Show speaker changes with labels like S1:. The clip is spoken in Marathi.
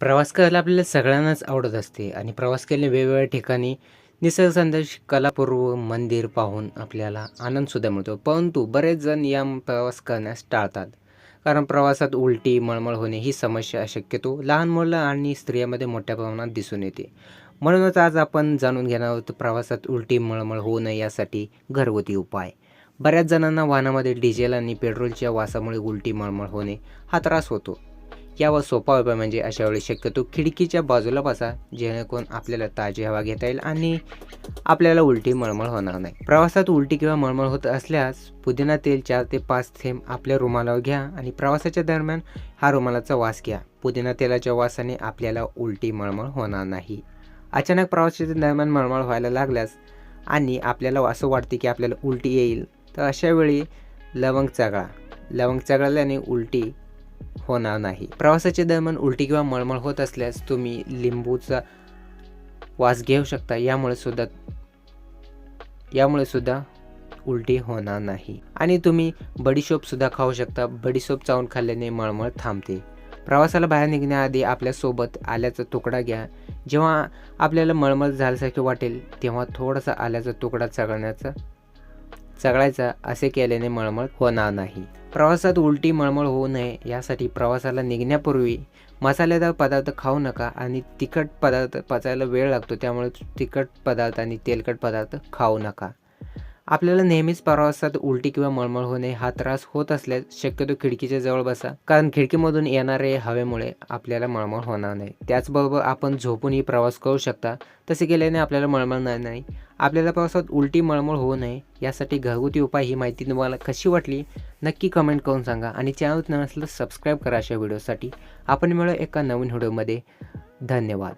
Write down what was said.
S1: प्रवास करायला आपल्याला सगळ्यांनाच आवडत असते आणि प्रवास केल्याने वेगवेगळ्या ठिकाणी निसर्ग संदेश कलापूर्व मंदिर पाहून आपल्याला आनंदसुद्धा मिळतो. परंतु बरेच जण या प्रवास करण्यास टाळतात. कारण प्रवासात उलटी मळमळ होणे ही समस्या शक्यतो लहान मुलं आणि स्त्रियांमध्ये मोठ्या प्रमाणात दिसून येते. म्हणूनच आज आपण जाणून घेणार आहोत प्रवासात उलटी मळमळ होऊ नये यासाठी घरगुती उपाय. बऱ्याच जणांना वाहनामध्ये डिझेल आणि पेट्रोलच्या वासामुळे उलटी मळमळ होणे हा त्रास होतो. यावर सोपा उपाय म्हणजे अशा वेळी शक्यतो खिडकीच्या बाजूला बसा जेणेकरून आपल्याला ताजी हवा घेता येईल आणि आपल्याला उलटी मळमळ होणार नाही. प्रवासात उलटी किंवा मळमळ होत असल्यास पुदिना तेल चार ते पाच थेंब आपल्या रुमालावर घ्या आणि प्रवासाच्या दरम्यान हा रुमालाचा वास घ्या. पुदिना तेलाच्या वासाने आपल्याला उलटी मळमळ होणार नाही. अचानक प्रवासाच्या दरम्यान मळमळ व्हायला लागल्यास आणि आपल्याला असं वाटते की आपल्याला उलटी येईल तर अशावेळी लवंग चगळा. लवंग चगळल्याने उलटी होणार नाही. प्रवासाच्या दरम्यान उलटी किंवा मळमळ होत असल्यास तुम्ही लिंबूचा वास घेऊ शकता. यामुळे सुद्धा यामुळे सुद्धा उलटी होणार नाही. आणि तुम्ही बडीशोप सुद्धा खाऊ शकता. बडीशोप चावून खाल्ल्याने मळमळ थांबते. प्रवासाला बाहेर निघण्याआधी आपल्यासोबत आल्याचा तुकडा घ्या. जेव्हा आपल्याला मळमळ झाल्यासारखे वाटेल तेव्हा थोडासा आल्याचा तुकडा चघळण्याचा चघळायचा असे केल्याने मळमळ होणार नाही. प्रवासात उलटी मळमळ होऊ नये यासाठी प्रवासाला निघण्यापूर्वी मसालेदार पदार्थ खाऊ नका आणि तिखट पदार्थ पचायला वेळ लागतो त्यामुळे तिखट पदार्थ आणि तेलकट पदार्थ खाऊ नका. आपल्याला नेहमीच प्रवासात उलटी किंवा मळमळ होणे हा त्रास होत असल्यास शक्यतो खिडकीच्या जवळ बसा. कारण खिडकीमधून येणारे हवेमुळे आपल्याला मळमळ होणार नाही. त्याचबरोबर आपण झोपूनही प्रवास करू शकता. तसे केल्याने आपल्याला मळमळणार नाही आपल्याला प्रवासात उलटी मळमळ होऊ नये यासाठी घरगुती उपाय ही माहिती तुम्हाला कशी वाटली नक्की कमेंट करून सांगा. आणि चॅनल नसलं सबस्क्राईब करा अशा व्हिडिओसाठी आपण मिळू एका नवीन व्हिडिओमध्ये धन्यवाद.